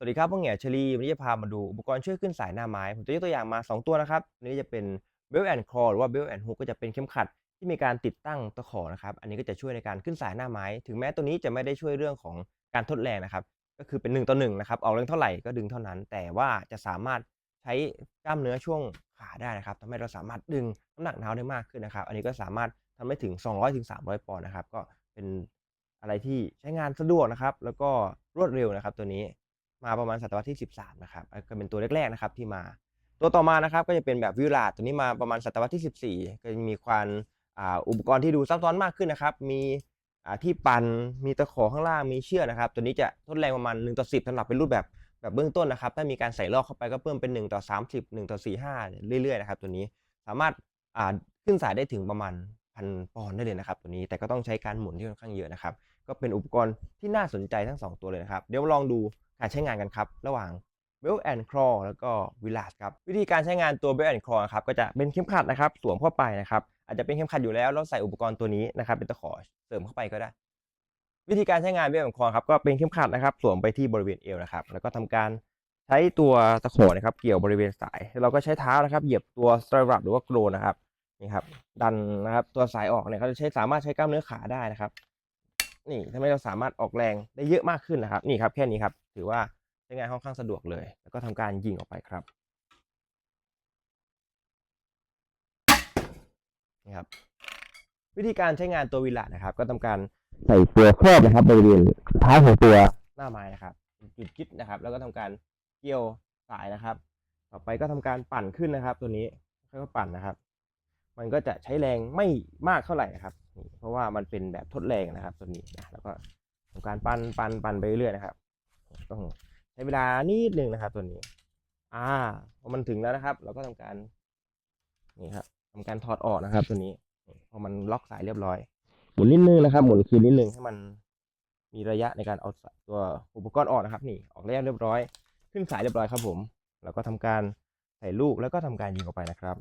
สวัสดีครับพวกเหงียชลีวันนี้จะพามาดูอุปกรณ์ช่วยขึ้นสายหน้าไม้ ผมจะยกตัวอย่างมา 2 ตัวนะครับอันนี้จะเป็น Belt and Claw หรือว่า Belt and Hook ก็จะเป็นเข็มขัดที่มีการติดตั้งตะขอนะครับ อันนี้ก็จะช่วยในการขึ้นสายหน้าไม้ ถึงแม้ตัวนี้จะไม่ได้ช่วยเรื่องของการทดแรงนะครับ ก็คือเป็น1ต่อ1นะครับ ออกแรงเท่าไหร่ก็ดึงเท่านั้น แต่ว่าจะสามารถใช้กล้ามเนื้อช่วงขาได้นะครับทำให้เราสามารถดึงน้ำหนักเท้าได้มากขึ้นนะครับ อันนี้ก็สามารถทำให้ถึง 200-300ปอนด์นะครับ ก็เป็นอะไรที่ใช้งานสะดวกนะครับ แล้วก็รวดเร็วนะครับตัวนี้ มาประมาณศตวรรษที่ 13 นะครับก็เป็นตัวแรกๆนะครับที่มา ตัวต่อมานะครับก็จะเป็นแบบวิลาดตัวนี้มาประมาณศตวรรษที่ 14 ก็จะมีความอ,าอุปกรณ์ที่ดูซับซ้อนมากขึ้นนะครับ มีที่ปันมีตะขอข้างล่างมีเชือกนะครับ ตัวนี้จะทดแรงประมาณ1ต่อ10สำหรับเป็นรูปแบบแบบเบื้องต้นนะครับ ถ้ามีการใส่ลอกเข้าไปก็เพิ่มเป็น1ต่อ30 1ต่อ45 เรื่อยๆนะครับ ตัวนี้สามารถขึ้นสายได้ถึงประมาณพันปอนด์ได้เลยนะครับ ตัวนี้แต่ก็ต้องใช้การหมุนที่ค่อนข้างเยอะนะครับ ก็เป็นอุปกรณ์ที่น่าสนใจทั้ง 2 ตัวเลยนะครับ เดี๋ยวลองดู การใช้งานกันครับ ระหว่าง Belt and Claw แล้วก็ v i l a s ครับ วิธีการใช้งานตัว Belt and Claw ครับ ก็จะเป็นเข็มขัดนะครับ สวมเข้าไปนะครับ อาจจะเป็นเข็มขัดอยู่แล้ว แล้วใส่อุปกรณ์ตัวนี้นะครับ เป็นตะขอเสริมเข้าไปก็ได้ วิธีการใช้งาน Belt and Claw ครับ ก็เป็นเข็มขัดนะครับ สวมไปที่บริเวณเอวนะครับ แล้วก็ทำการใช้ตัวตะขอนะครับ เกี่ยวบริเวณสาย เราก็ใช้เท้านะครับ เหยียบตัว strap หรือว่าโกรนะครับ นี่ครับ ดันนะครับ ตัวสายออกเนี่ยเขาจะใช้สามารถใช้กล้ามเนื้อขาได้นะครับ นี่ทำให้เราสามารถออกแรงได้เยอะมากขึ้นนะครับ นี่ครับ แค่นี้ครับ ถือว่าใช้งานค่อนข้างสะดวกเลย แล้วก็ทำการยิงออกไปครับนี่ครับ วิธีการใช้งานตัววิลานะครับ ก็ทำการใส่ตัวครอบนะครับบริเวณท้ายของตัวหน้าไม้นะครับ จุดจิดนะครับ แล้วก็ทำการเกี่ยวสายนะครับ ต่อไปก็ทำการปั่นขึ้นนะครับ ตัวนี้ค่อยๆปั่นนะครับ มันก็จะใช้แรงไม่มากเท่าไหร่นะครับเพราะว่ามันเป็นแบบทดแรงนะครับ ตัวนี้นะแล้วก็ทำการปั่นปั่นปั่นไปเรื่อยๆนะครับ ต้องใช้เวลานิดนึงนะครับ ตัวนี้ อ่าพอมันถึงแล้วนะครับ เราก็ทำการนี่ครับทำการถอดออกนะครับ ตัวนี้พอมันล็อกสายเรียบร้อยหมุนนิดนึงนะครับ หมุนคืนนิดนึงให้มันมีระยะในการเอาตัวอุปกรณ์ออกนะครับ นี่ออกแล้วเรียบร้อย ขึ้นสายเรียบร้อยครับผม แล้วก็ทำการใส่ลูกแล้วก็ทำการยิงออกไปนะครับ